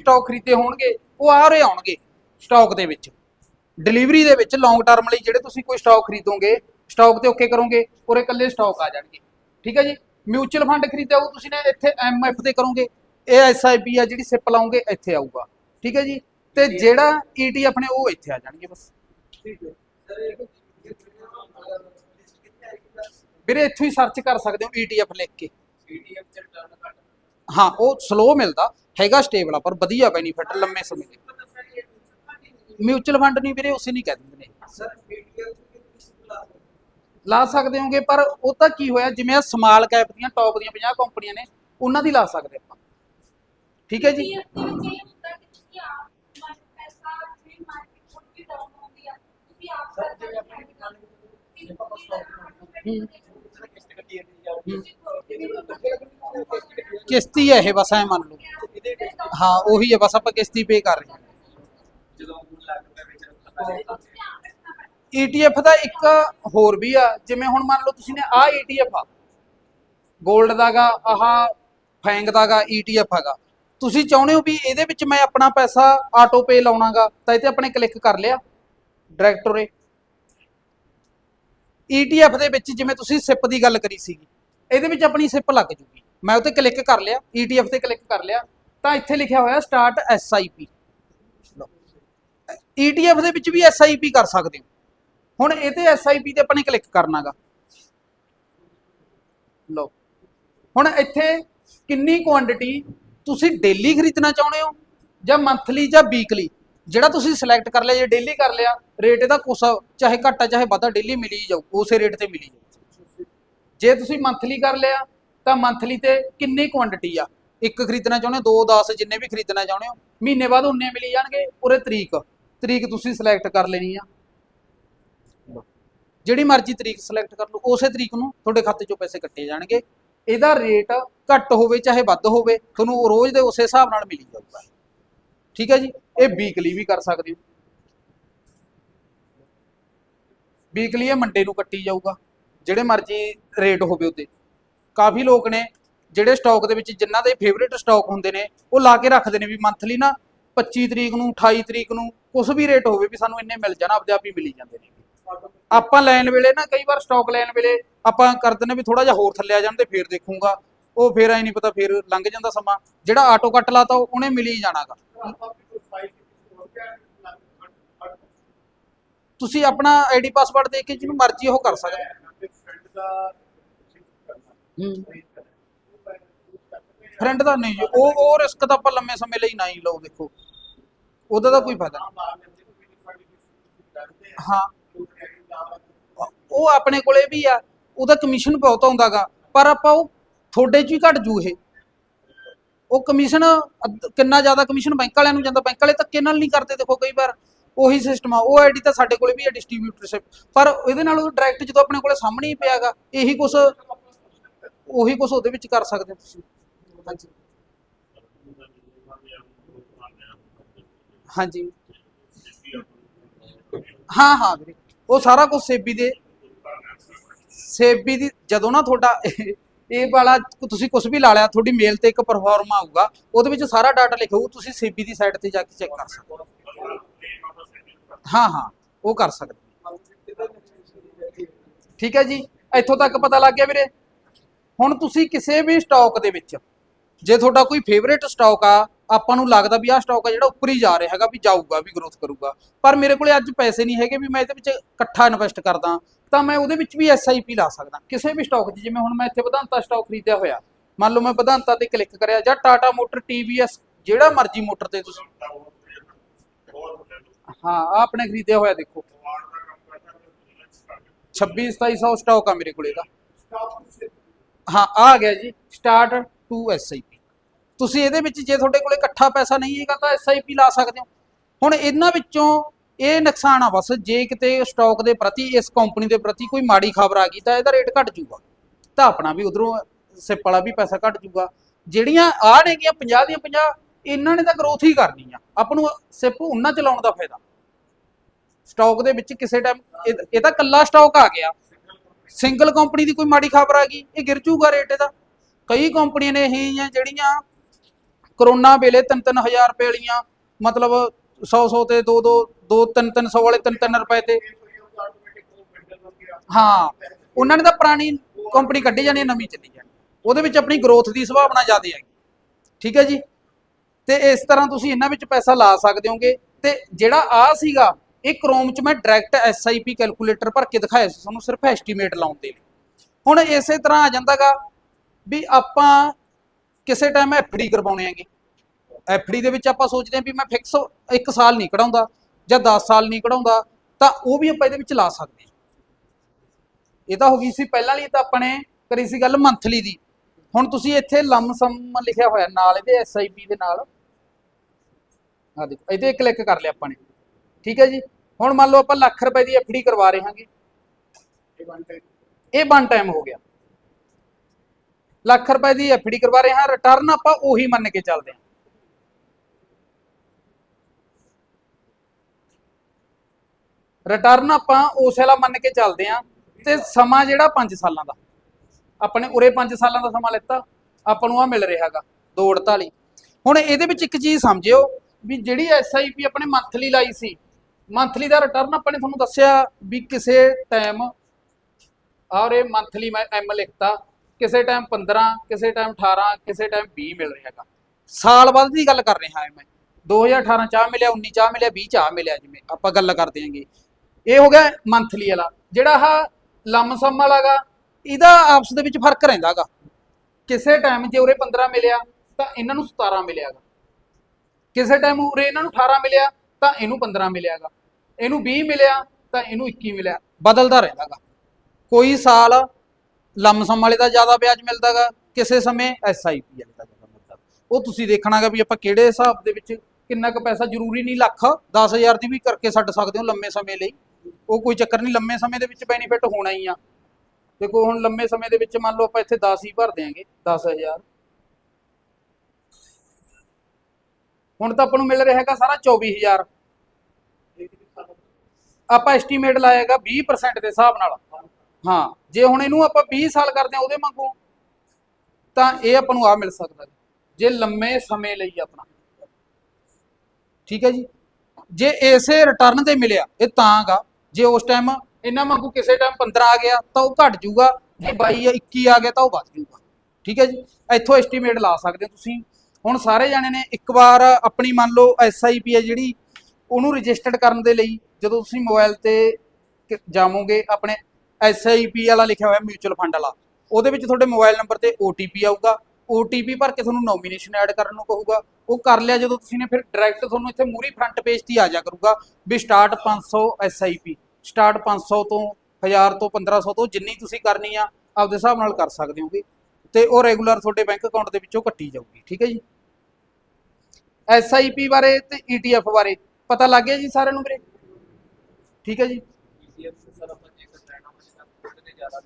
Stock ਖਰੀਦੇ ਹੋਣਗੇ ਉਹ ਆ ਰਹੇ ਆਉਣਗੇ ਸਟਾਕ ਦੇ ਵਿੱਚ। ਡਿਲੀਵਰੀ ਦੇ ਵਿੱਚ ਲੌਂਗ ਟਰਮ ਲਈ ਜਿਹੜੇ ਤੁਸੀਂ ਕੋਈ ਸਟਾਕ ਖਰੀਦੋਗੇ ਸਟਾਕ ਤੇ ਓਕੇ ਕਰੋਗੇ ਉਹਰੇ ਇਕੱਲੇ ਸਟਾਕ ਆ ਜਾਣਗੇ। ਠੀਕ ਹੈ ਜੀ? ਮਿਊਚੁਅਲ ਫੰਡ ਖਰੀਦਿਆ ਉਹ ਤੁਸੀਂ ਨੇ ਇੱਥੇ ਐਮਐਫ ਤੇ ਕਰੋਗੇ ਇਹ ਐਸਆਈਪੀ ਆ ਜਿਹੜੀ ਸਿਪ ਲਾਉਂਗੇ ਇੱਥੇ ਆਊਗਾ। ਠੀਕ ਹੈ ਜੀ? ਤੇ ਜਿਹੜਾ ਈਟੀਐਫ ਨੇ ਉਹ ਇੱਥੇ ਆ ਜਾਣਗੇ ਬਸ। ਠੀਕ ਹੈ। ਵੀਰੇ ਇੱਥੋਂ ਹੀ ਸਰਚ ਕਰ ਸਕਦੇ ਹੋ ਈਟੀਐਫ ਲਿਖ ਕੇ। ਪੀਡੀਐਫ ਚ ਟਰਨ ਹਾਂ ਉਹ ਸਲੋ ਮਿਲਦਾ ਹੈਗਾ ਸਟੇਬਲ ਆ ਪਰ ਵਧੀਆ ਬੈਨੀਫਿਟ ਲੰਮੇ ਸਮੇਂ ਦੇ। ਮਿਊਚੁਅਲ ਫੰਡ ਨਹੀਂ ਵੀਰੇ ਉਸੇ ਨਹੀਂ ਕਹਿ ਦਿੰਦੇ ਨੇ। ਲਾ ਸਕਦੇ ਹੋਗੇ ਪਰ ਉਹ ਤਾਂ ਕੀ ਹੋਇਆ ਜਿਵੇਂ ਆ ਸਮਾਲ ਕੈਪ ਦੀਆਂ ਟੌਪ ਦੀਆਂ 50 ਕੰਪਨੀਆਂ ਨੇ ਉਹਨਾਂ ਦੀ ਲਾ ਸਕਦੇ ਆਪਾਂ। ਠੀਕ ਹੈ ਜੀ? ਸਰ ਕਿਸ਼ਤੀ ਹੈ ਇਹ, ਬਸ ਐ ਮੰਨ ਲਓ। ਹਾਂ, ਉਹੀ ਹੈ, ਬਸ ਆਪਾਂ ਕਿਸ਼ਤੀ ਪੇ ਕਰ ਰਹੇ ਹਾਂ। ਜਦੋਂ 2 ਲੱਖ ਰੁਪਏ ਵਿੱਚ ਪਤਾ ETF ਦਾ ਇੱਕ ਹੋਰ ਵੀ ਆ, ਜਿਵੇਂ ਹੁਣ ਮੰਨ ਲਓ ਤੁਸੀਂ ਨੇ ਆ ETF ਆ। 골ਡ ਦਾਗਾ, ਆਹ ਫੈਂਗ ਦਾਗਾ ETF ਹੈਗਾ। ਤੁਸੀਂ ਚਾਹੁੰਦੇ ਹੋ ਵੀ ਇਹਦੇ ਵਿੱਚ ਮੈਂ ਆਪਣਾ ਪੈਸਾ ਆਟੋ ਪੇ ਲਾਉਣਾਗਾ, ਤਾਂ ਇਹ ਤੇ ਆਪਣੇ ਕਲਿੱਕ ਕਰ ਲਿਆ ਡਾਇਰੈਕਟ ਉਰੇ। ETF ਦੇ ਵਿੱਚ ਜਿਵੇਂ ਤੁਸੀਂ ਸਿਪ ਦੀ ਗੱਲ ਕਰੀ ਸੀਗੀ, ਇਹਦੇ ਵਿੱਚ ਆਪਣੀ ਸਿਪ ਲੱਗ ਜੂਗੀ। ਮੈਂ ਉੱਤੇ ਕਲਿੱਕ ਕਰ ਲਿਆ ETF ਤੇ ਕਲਿੱਕ ਕਰ ਲਿਆ, ਤਾਂ ਇੱਥੇ ਲਿਖਿਆ ਹੋਇਆ ਸਟਾਰਟ SIP ETF ਦੇ ਵਿੱਚ ਵੀ SIP ਕਰ ਸਕਦੇ ਹੋ। ਹੁਣ ਇਹ ਤੇ SIP ਤੇ ਆਪਾਂ ਆਪਣੇ ਕਲਿੱਕ ਕਰਨਾਗਾ। ਲਓ। ਹੁਣ ਇੱਥੇ ਕਿੰਨੀ ਕੁਆਂਟੀਟੀ ਤੁਸੀਂ ਡੇਲੀ ਖਰੀਦਣਾ ਚਾਹੁੰਦੇ ਹੋ? ਜਾਂ ਮੰਥਲੀ ਜਾਂ ਵੀਕਲੀ ਜਿਹੜਾ ਤੁਸੀਂ ਸਿਲੈਕਟ ਕਰ ਲਿਆ, ਜੇ ਡੇਲੀ ਕਰ ਲਿਆ ਰੇਟ ਇਹਦਾ ਕੁਛ ਚਾਹੇ ਘੱਟ ਚਾਹੇ ਵਾਧਾ ਡੇਲੀ ਮਿਲੀ ਜਾਊ, ਉਸੇ ਰੇਟ ਤੇ ਮਿਲੀ ਜਾਊ। ਜੇ ਤੁਸੀਂ ਮੰਥਲੀ ਕਰ ਲਿਆ ਤਾਂ ਮੰਥਲੀ ਤੇ ਕਿੰਨੀ ਕੁਆਂਟੀਟੀ ਆ? ਇੱਕ ਖਰੀਦਣਾ ਚਾਹੁੰਦੇ ਹੋ 2 10 ਜਿੰਨੇ ਵੀ ਖਰੀਦਣਾ ਚਾਹੁੰਦੇ ਹੋ, ਮਹੀਨੇ ਬਾਅਦ ਉਨੇ ਮਿਲੀ ਜਾਣਗੇ ਉਰੇ ਤਰੀਕ? ਤਰੀਕ ਤੁਸੀਂ ਸਿਲੈਕਟ ਕਰ ਲੈਣੀ ਆ। ਜਿਹੜੀ ਮਰਜ਼ੀ ਤਰੀਕ ਸਿਲੈਕਟ ਕਰ ਲਓ, ਉਸੇ ਤਰੀਕ ਨੂੰ ਤੁਹਾਡੇ ਖਾਤੇ ਚੋਂ ਪੈਸੇ ਕੱਟੇ ਜਾਣਗੇ। ਇਹਦਾ ਰੇਟ ਘੱਟ ਹੋਵੇ, ਚਾਹੇ ਵੱਧ ਹੋਵੇ, ਤੁਹਾਨੂੰ ਰੋਜ਼ ਦੇ ਉਸੇ ਹਿਸਾਬ ਨਾਲ ਮਿਲੀ ਜਾਊਗਾ। ਠੀਕ ਹੈ ਜੀ? ਇਹ ਵੀਕਲੀ ਵੀ ਕਰ ਸਕਦੇ ਹੋ। ਵੀਕਲੀ ਇਹ ਮੰਡੇ ਨੂੰ ਕੱਟੀ ਜਾਊਗਾ, ਜਿਹੜੇ ਮਰਜ਼ੀ ਰੇਟ ਹੋਵੇ ਉਹਦੇ। ਕਾਫੀ ਲੋਕ ਨੇ ਜਿਹੜੇ ਸਟਾਕ ਦੇ ਵਿੱਚ ਜਿਨ੍ਹਾਂ ਦੇ ਫੇਵਰੇਟ ਸਟਾਕ ਹੁੰਦੇ ਨੇ, ਉਹ ਲਾ ਕੇ ਰੱਖਦੇ ਨੇ ਵੀ ਮੰਥਲੀ ਨਾ 25 ਤਰੀਕ ਨੂੰ 28 ਤਰੀਕ ਨੂੰ ਕੁਝ ਵੀ ਰੇਟ ਹੋਵੇ ਵੀ ਸਾਨੂੰ ਇੰਨੇ ਮਿਲ ਜਾਣਾ, ਆਪਦੇ ਆਪ ਹੀ ਮਿਲੀ ਜਾਂਦੇ ਨੇ। ਆਪਾਂ ਲੈਣ ਵੇਲੇ ਨਾ ਕਈ ਵਾਰ ਸਟਾਕ ਲੈਣ ਵੇਲੇ ਆਪਾਂ ਕਰ ਦਿੰਦੇ ਵੀ ਥੋੜਾ ਜਿਹਾ ਹੋਰ ਥੱਲੇ ਆ ਜਾਣ ਤੇ ਫੇਰ ਦੇਖੂਗਾ। ਉਹ ਫੇਰ ਐ ਨਹੀਂ ਪਤਾ, ਫੇਰ ਲੰਘ ਜਾਂਦਾ ਸਮਾਂ। ਜਿਹੜਾ ਆਟੋ ਕੱਟ ਲਾਤਾ, ਉਹ- ਉਹਨੇ ਮਿਲ ਹੀ ਜਾਣਾਗਾ। ਤੁਸੀਂ ਆਪਣਾ ਆਈਡੀ ਪਾਸਵਰਡ ਦੇ ਕੇ ਜਿਹਨੂੰ ਮਰਜ਼ੀ ਉਹ ਕਰ ਸਕਦੇ ਹੂੰ। ਫਰੈਂਡ ਦਾ ਨਹੀਂ ਜੀ, ਉਹ ਉਹ ਰਿਸਕ ਤਾਂ ਆਪਾਂ ਲੰਮੇ ਸਮੇਂ ਲਈ ਨਾ ਹੀ ਲਓ, ਦੇਖੋ। ਉਹਦਾ ਤਾਂ ਕੋਈ ਫਾਇਦਾ ਹਾਂ। ਉਹ ਆਪਣੇ ਕੋਲੇ ਵੀ ਆ, ਉਹਦਾ ਕਮਿਸ਼ਨ ਬਹੁਤ ਆਉਂਦਾਗਾ, ਪਰ ਆਪਾਂ ਉਹ ਤੁਹਾਡੇ ਚ ਹੀ ਘਟ ਜੂ ਇਹ। ਉਹ ਕਮਿਸ਼ਨ ਕਿੰਨਾ ਜ਼ਿਆਦਾ ਕਮਿਸ਼ਨ ਬੈਂਕ ਵਾਲਿਆਂ ਨੂੰ ਜਾਂਦਾ ਬੈਂਕ ਵਾਲੇ ਧੱਕੇ ਨਾਲ ਨਹੀਂ ਕਰਦੇ, ਦੇਖੋ ਕਈ ਵਾਰ ਉਹੀ ਸਿਸਟਮ ਆ, ਉਹ ਆਈਡੀ ਤਾਂ ਸਾਡੇ ਕੋਲੇ ਵੀ ਹੈ ਡਿਸਟ੍ਰੀਬਿਊਟਰਸ਼ਿਪ ਪਰ ਇਹਦੇ ਨਾਲ ਉਹ ਡਾਇਰੈਕਟ ਜਦੋਂ ਆਪਣੇ ਕੋਲੇ ਸਾਹਮਣੇ ਹੀ ਪਿਆਗਾ, ਇਹੀ ਕੁਛ ਉਹੀ ਕੁਛ ਉਹਦੇ ਵਿੱਚ ਕਰ ਸਕਦੇ ਹੋ ਤੁਸੀਂ। ਹਾਂਜੀ। ਹਾਂਜੀ। ਹਾਂ ਹਾਂ ਵੀਰੇ। ਉਹ ਸਾਰਾ ਕੁਝ ਸੇਬੀ ਦੇ। ਸੇਬੀ ਦੀ ਜਦੋਂ ਨਾ ਤੁਹਾਡਾ ਇਹ- ਵਾਲਾ ਤੁਸੀਂ ਕੁਝ ਵੀ ਲਾ ਲਿਆ, ਤੁਹਾਡੀ ਮੇਲ ਤੇ ਇੱਕ ਪਰਫਾਰਮ ਆਊਗਾ, ਉਹਦੇ ਵਿੱਚ ਸਾਰਾ ਡਾਟਾ ਲਿਖਿਆ ਹੋਊ ਤੁਸੀਂ ਸੇਬੀ ਦੀ ਸਾਈਟ ਤੇ ਜਾ ਕੇ ਚੈੱਕ ਕਰ ਸਕਦੇ ਹੋ। ਹਾਂ ਹਾਂ, ਉਹ ਕਰ ਸਕਦੇ ਠੀਕ ਹੈ ਜੀ। ਇੱਥੋਂ ਤੱਕ ਪਤਾ ਲੱਗ ਗਿਆ ਵੀਰੇ? ਹੁਣ ਤੁਸੀਂ ਕਿਸੇ ਵੀ ਸਟਾਕ ਦੇ ਵਿੱਚ, ਜੇ ਤੁਹਾਡਾ ਕੋਈ ਫੇਵਰੇਟ ਸਟਾਕ ਆ, ਆਪਾਂ ਨੂੰ ਲੱਗਦਾ ਵੀ ਆਹ ਸਟਾਕ ਆ ਜਿਹੜਾ ਉੱਪਰ ਹੀ ਜਾ ਰਿਹਾ ਹੈਗਾ, ਵੀ ਜਾਊਗਾ, ਵੀ ਗਰੋਥ ਕਰੂਗਾ। ਪਰ ਮੇਰੇ ਕੋਲੇ ਅੱਜ ਪੈਸੇ ਨਹੀਂ ਹੈਗੇ ਵੀ ਮੈਂ ਇਹਦੇ ਵਿੱਚ ਇਕੱਠਾ ਇਨਵੈਸਟ ਕਰਦਾ, ਤਾਂ ਮੈਂ ਉਹਦੇ ਵਿੱਚ ਵੀ ਐਸਆਈਪੀ ਲਾ ਸਕਦਾ। ਕਿਸੇ ਵੀ ਸਟਾਕ 'ਚ, ਜਿਵੇਂ ਹੁਣ ਮੈਂ ਇੱਥੇ ਵਧਾਂਤਾ ਸਟਾਕ ਖਰੀਦਿਆ ਹੋਇਆ, ਮੰਨ ਲਓ ਮੈਂ ਵਧਾਂਤਾ ਤੇ ਕਲਿੱਕ ਕਰਿਆ, ਜਾਂ ਟਾਟਾ ਮੋਟਰ ਟੀਵੀਐਸ ਜਿਹੜਾ ਮਰਜ਼ੀ ਮੋਟਰ ਤੇ ਤੁਸੀਂ ਹਾਂ, ਆਹ ਆਪਣੇ ਖਰੀਦਿਆ ਹੋਇਆ ਦੇਖੋ। 26 2700 ਸਟਾਕ ਆ ਮੇਰੇ ਕੋਲੇ ਦਾ ਹਾਂ, ਆ ਗਿਆ ਜੀ ਸਟਾਰਟ ਟੂ ਐਸਆਈਪੀ ਤੁਸੀਂ ਇਹਦੇ ਵਿੱਚ ਜੇ ਤੁਹਾਡੇ ਕੋਲ ਇਕੱਠਾ ਪੈਸਾ ਨਹੀਂ ਹੈਗਾ ਤਾਂ ਐਸਆਈਪੀ ਲਾ ਸਕਦੇ ਹੋ। ਹੁਣ ਇਹਨਾਂ ਵਿੱਚੋਂ ਇਹ ਨੁਕਸਾਨ ਆ ਬਸ, ਜੇ ਕਿਤੇ ਸਟਾਕ ਦੇ ਪ੍ਰਤੀ, ਇਸ ਕੰਪਨੀ ਦੇ ਪ੍ਰਤੀ ਕੋਈ ਮਾੜੀ ਖਬਰ ਆ ਗਈ ਤਾਂ ਇਹਦਾ ਰੇਟ ਘਟ ਜੂਗਾ ਤਾਂ ਆਪਣਾ ਵੀ ਉਧਰੋਂ ਸਿਪ ਵਾਲਾ ਵੀ ਪੈਸਾ ਘਟ ਜੂਗਾ ਜਿਹੜੀਆਂ ਆ ਨੇਗੀਆਂ 50 ਦੀਆਂ 50 ਇਹਨਾਂ ਨੇ ਤਾਂ ਗਰੋਥ ਹੀ ਕਰਨੀ ਆ। ਆਪਾਂ ਨੂੰ ਸਿਪ ਉਹਨਾਂ ਚਲਾਉਣ ਦਾ ਫਾਇਦਾ। ਸਟਾਕ ਦੇ ਵਿੱਚ ਕਿਸੇ ਟਾਈਮ ਇਹ ਤਾਂ ਕੱਲਾ ਸਟਾਕ ਆ ਗਿਆ। ਸਿੰਗਲ ਕੰਪਨੀ ਦੀ ਕੋਈ ਮਾੜੀ ਖਬਰ ਆ ਗਈ, ਇਹ ਗਿਰ ਜੂਗਾ ਰੇਟ ਇਹਦਾ। ਕਈ ਕੰਪਨੀਆਂ ਨੇ ਇਹ ਜਿਹੜੀਆਂ ਕਰੋਨਾ ਵੇਲੇ 3-3000 ਰੁਪਏ ਵਾਲੀਆਂ, ਮਤਲਬ 100-100 ਤੇ 2-2 2-3-300 ਵਾਲੇ 3-3 ਰੁਪਏ ਤੇ। ਹਾਂ, ਉਹਨਾਂ ਨੇ ਤਾਂ ਪੁਰਾਣੀ ਕੰਪਨੀ ਕੱਢੀ ਜਾਣੀ ਨਵੀਂ ਚੱਲੀ ਜਾਣੀ। ਉਹਦੇ ਵਿੱਚ ਆਪਣੀ ਗਰੋਥ ਦੀ ਸੰਭਾਵਨਾ ਜ਼ਿਆਦਾ ਹੈਗੀ। ਠੀਕ ਹੈ ਜੀ? ਤੇ ਇਸ ਤਰ੍ਹਾਂ ਤੁਸੀਂ ਇਹਨਾਂ ਵਿੱਚ ਪੈਸਾ ਲਾ ਸਕਦੇ ਹੋਗੇ। ਤੇ ਜਿਹੜਾ ਆ ਸੀਗਾ ਇਹ ਕ੍ਰੋਮ ਚ ਮੈਂ ਡਾਇਰੈਕਟ ਐਸਆਈਪੀ ਕੈਲਕੂਲੇਟਰ ਭਰ ਕੇ ਦਿਖਾਇਆ ਸੀ, ਤੁਹਾਨੂੰ ਸਿਰਫ ਐਸਟੀਮੇਟ ਲਾਉਣ ਦੇ ਲਈ। ਹੁਣ ਇਸੇ ਤਰ੍ਹਾਂ ਆ ਜਾਂਦਾਗਾ ਵੀ ਆਪਾਂ ਕਿਸੇ ਟਾਈਮ ਐਫਡੀ ਕਰਵਾਉਣੇ ਹੈਗੇ। ਐਫਡੀ ਦੇ ਵਿੱਚ ਆਪਾਂ ਸੋਚਦੇ ਹਾਂ ਵੀ ਮੈਂ ਫਿਕਸ 1 ਸਾਲ ਨਹੀਂ ਕਢਾਉਂਦਾ ਜਾਂ 10 ਸਾਲ ਨਹੀਂ ਕਢਾਉਂਦਾ, ਤਾਂ ਉਹ ਵੀ ਆਪਾਂ ਇਹਦੇ ਵਿੱਚ ਲਾ ਸਕਦੇ ਹਾਂ। ਇਹ ਤਾਂ ਹੋ ਗਈ ਸੀ ਪਹਿਲਾਂ ਲਈ ਤਾਂ ਆਪਾਂ ਨੇ ਕਰੀ ਸੀ ਗੱਲ ਮੰਥਲੀ ਦੀ। ਹੁਣ ਤੁਸੀਂ ਇੱਥੇ ਲੰਮ ਸਮ ਲਿਖਿਆ ਹੋਇਆ ਨਾਲ ਇਹਦੇ ਐਸਆਈਪੀ ਦੇ ਨਾਲ। ਆ ਦੇਖੋ, ਇਹਦੇ ਕਲਿੱਕ ਕਰ ਲਿਆ ਆਪਾਂ ਨੇ। ਠੀਕ ਹੈ ਜੀ? ਹੁਣ ਮੰਨ ਲਓ ਆਪਾਂ ਲੱਖ ਰੁਪਏ ਦੀ ਐਫਡੀ ਕਰਵਾ ਰਹੇ ਹਾਂਗੇ। ਇਹ ਵਨ ਟਾਈਮ ਹੋ ਗਿਆ। ਲੱਖ ਰੁਪਏ ਦੀ ਐਫਡੀ ਕਰਵਾ ਰਹੇ ਹਾਂ ਰਿਟਰਨ ਆਪਾਂ ਉਹੀ ਮੰਨ ਕੇ ਚੱਲਦੇ ਹਾਂ। ਰਿਟਰਨ ਆਪਾਂ ਉਸ ਵਾਲਾ ਮੰਨ ਕੇ ਚੱਲਦੇ ਹਾਂ ਤੇ ਸਮਾਂ ਜਿਹੜਾ 5 ਸਾਲਾਂ ਦਾ। ਆਪਣੇ ਉਰੇ 5 ਸਾਲਾਂ ਦਾ ਸਮਾਂ ਲਿੱਤਾ, ਆਪਾਂ ਨੂੰ ਆ ਮਿਲ ਰਿਹਾਗਾ 248 ਹੁਣ ਇਹਦੇ ਵਿੱਚ ਇੱਕ ਚੀਜ਼ ਸਮਝਿਓ ਵੀ ਜਿਹੜੀ ਐਸਆਈਪੀ ਆਪਣੇ ਮੰਥਲੀ ਲਾਈ ਸੀ ਮੰਥਲੀ ਦਾ ਰਿਟਰਨ ਆਪਾਂ ਨੇ ਤੁਹਾਨੂੰ ਦੱਸਿਆ ਵੀ ਕਿਸੇ ਟਾਈਮ ਔਰ ਇਹ ਮੰਥਲੀ ਮੈਂ ਐਮ ਲਿਖਤਾ, ਕਿਸੇ ਟਾਈਮ 15 ਕਿਸੇ ਟਾਈਮ 18 ਕਿਸੇ ਟਾਈਮ 20 ਮਿਲ ਰਿਹਾ ਹੈਗਾ। ਸਾਲ ਬਾਅਦ ਦੀ ਗੱਲ ਕਰ ਰਿਹਾ ਹਾਂ ਮੈਂ। 2018 ਚਾਹ ਮਿਲਿਆ 19 ਚਾਹ ਮਿਲਿਆ 20 ਚਾਹ ਮਿਲਿਆ ਜਿਵੇਂ ਆਪਾਂ ਗੱਲ ਕਰਦੇ ਹਾਂਗੇ। ਇਹ ਹੋ ਗਿਆ ਮੰਥਲੀ ਵਾਲਾ। ਜਿਹੜਾ ਆਹ ਲਮਸਮ ਵਾਲਾਗਾ ਇਹਦਾ ਆਪਸ ਦੇ ਵਿੱਚ ਫ਼ਰਕ ਰਹਿੰਦਾਗਾ ਕਿਸੇ ਟਾਈਮ ਜੇ ਉਰੇ 15 ਮਿਲਿਆ, ਤਾਂ ਇਹਨਾਂ ਨੂੰ 17 ਮਿਲਿਆਗਾ ਕਿਸੇ ਟਾਈਮ ਉਰੇ ਇਹਨਾਂ ਨੂੰ 18 ਮਿਲਿਆ, ਤਾਂ ਇਹਨੂੰ 15 ਮਿਲਿਆਗਾ ਇਹਨੂੰ 20 ਮਿਲਿਆ ਤਾਂ ਇਹਨੂੰ 21 ਮਿਲਿਆ। ਬਦਲਦਾ ਰਹਿੰਦਾਗਾ। ਕੋਈ ਸਾਲ ਲਮਸਮ ਵਾਲੇ ਦਾ ਜ਼ਿਆਦਾ ਵਿਆਜ ਮਿਲਦਾਗਾ, ਕਿਸੇ ਸਮੇਂ ਐਸਆਈਪੀ ਵਾਲੇ ਦਾ ਜ਼ਿਆਦਾ ਮਿਲਦਾ। ਉਹ ਤੁਸੀਂ ਦੇਖਣਾਗਾ ਵੀ ਆਪਾਂ ਕਿਹੜੇ ਹਿਸਾਬ ਦੇ ਵਿੱਚ ਕਿੰਨਾ ਕੁ ਪੈਸਾ ਜ਼ਰੂਰੀ ਨਹੀਂ, ਲੱਖ 10000 ਦੀ ਵੀ ਕਰਕੇ ਛੱਡ ਸਕਦੇ ਹੋ ਲੰਮੇ ਸਮੇਂ ਲਈ। ਉਹ ਕੋਈ ਚੱਕਰ ਨਹੀਂ, ਲੰਮੇ ਸਮੇਂ ਦੇ ਵਿੱਚ ਬੈਨੀਫਿਟ ਹੋਣਾ ਹੀ ਆ। ਦੇਖੋ ਹੁਣ ਲੰਮੇ ਸਮੇਂ ਦੇ ਵਿੱਚ ਮੰਨ ਲਓ ਆਪਾਂ ਇੱਥੇ 10 ਹੀ ਭਰ ਦਿਆਂਗੇ 10000 ਹੁਣ ਤਾਂ ਆਪਾਂ ਨੂੰ ਮਿਲ ਰਿਹਾ ਹੈਗਾ ਸਾਰਾ 24000 ਆਪਾਂ ਐਸਟੀਮੇਟ ਲਾਏਗਾ 20% ਦੇ ਹਿਸਾਬ ਨਾਲ। ਹਾਂ, ਜੇ ਹੁਣ ਇਹਨੂੰ ਆਪਾਂ 20 ਸਾਲ ਕਰਦੇ ਆ ਉਹਦੇ ਵਾਂਗੂ, ਤਾਂ ਇਹ ਆਪਾਂ ਨੂੰ ਆ ਮਿਲ ਸਕਦਾ ਜੇ। ਲੰਮੇ ਸਮੇਂ ਲਈ ਆਪਣਾ। ਠੀਕ ਹੈ ਜੀ? ਜੇ ਇਸੇ ਰਿਟਰਨ ਤੇ ਮਿਲਿਆ, ਇਹ ਤਾਂਗਾ ਜੇ ਉਸ ਟਾਈਮ ਇਹਨਾਂ ਵਾਂਗੂ ਕਿਸੇ ਟਾਈਮ 15 ਆ ਗਿਆ, ਤਾਂ ਉਹ ਘਟ ਜਾਊਗਾ। ਜੇ 22 ਜਾਂ 21 ਆ ਗਿਆ, ਤਾਂ ਉਹ ਵੱਧ ਜਾਊਗਾ। ਠੀਕ ਹੈ ਜੀ? ਇੱਥੋਂ ਐਸਟੀਮੇਟ ਲਾ ਸਕਦੇ ਹੋ ਤੁਸੀਂ। ਹੁਣ ਸਾਰੇ ਜਾਣੇ ਨੇ ਇੱਕ ਵਾਰ ਆਪਣੀ ਮੰਨ ਲਓ ਐਸਆਈਪੀ ਹੈ ਜਿਹੜੀ, ਉਹਨੂੰ ਰਜਿਸਟਰਡ ਕਰਨ ਦੇ ਲਈ ਜਦੋਂ ਤੁਸੀਂ ਮੋਬਾਈਲ ਤੇ ਕ- ਜਾਵੋਗੇ, ਆਪਣੇ ਐਸਆਈਪੀ ਵਾਲਾ ਲਿਖਿਆ ਹੋਇਆ ਮਿਊਚੁਅਲ ਫੰਡ ਵਾਲਾ, ਉਹਦੇ ਵਿੱਚ ਤੁਹਾਡੇ ਮੋਬਾਈਲ ਨੰਬਰ ਤੇ OTP ਆਊਗਾ। OTP ਭਰ ਕੇ ਤੁਹਾਨੂੰ ਨੋਮੀਨੇਸ਼ਨ ਐਡ ਕਰਨ ਨੂੰ ਕਹੂਗਾ। ਉਹ ਕਰ ਲਿਆ ਜਦੋਂ ਤੁਸੀਂ ਨੇ, ਫਿਰ ਡਾਇਰੈਕਟ ਤੁਹਾਨੂੰ ਇੱਥੇ ਮੂਰੀ ਫਰੰਟ ਪੇਜ ਤੇ ਆ ਜਾ ਕਰੂਗਾ ਵੀ ਸਟਾਰਟ 500 SIP ਸਟਾਰਟ 500 ਤੋਂ 1000 ਤੋਂ 1500 ਤੋਂ ਜਿੰਨੀ ਤੁਸੀਂ ਕਰਨੀ ਆ, ਆਪਦੇ ਹਿਸਾਬ ਨਾਲ ਕਰ ਸਕਦੇ ਹੋਗੇ। ਤੇ ਉਹ ਰੈਗੂਲਰ ਤੁਹਾਡੇ ਬੈਂਕ ਅਕਾਊਂਟ ਦੇ ਵਿੱਚੋਂ ਕੱਟੀ ਜਾਊਗੀ, ਠੀਕ ਹੈ ਜੀ? SIP ਬਾਰੇ ਤੇ ETF ਬਾਰੇ ਪਤਾ ਲੱਗ ਗਿਆ ਜੀ ਸਾਰਿਆਂ ਨੂੰ ਵੀਰੇ? ਠੀਕ ਹੈ ਜੀ। ਪੀਸੀਐਮ ਸਰ ਆਪਾਂ ਜੇਕਰ ਲੈਣਾ ਹੋਵੇ ਤਾਂ ਜ਼ਿਆਦਾ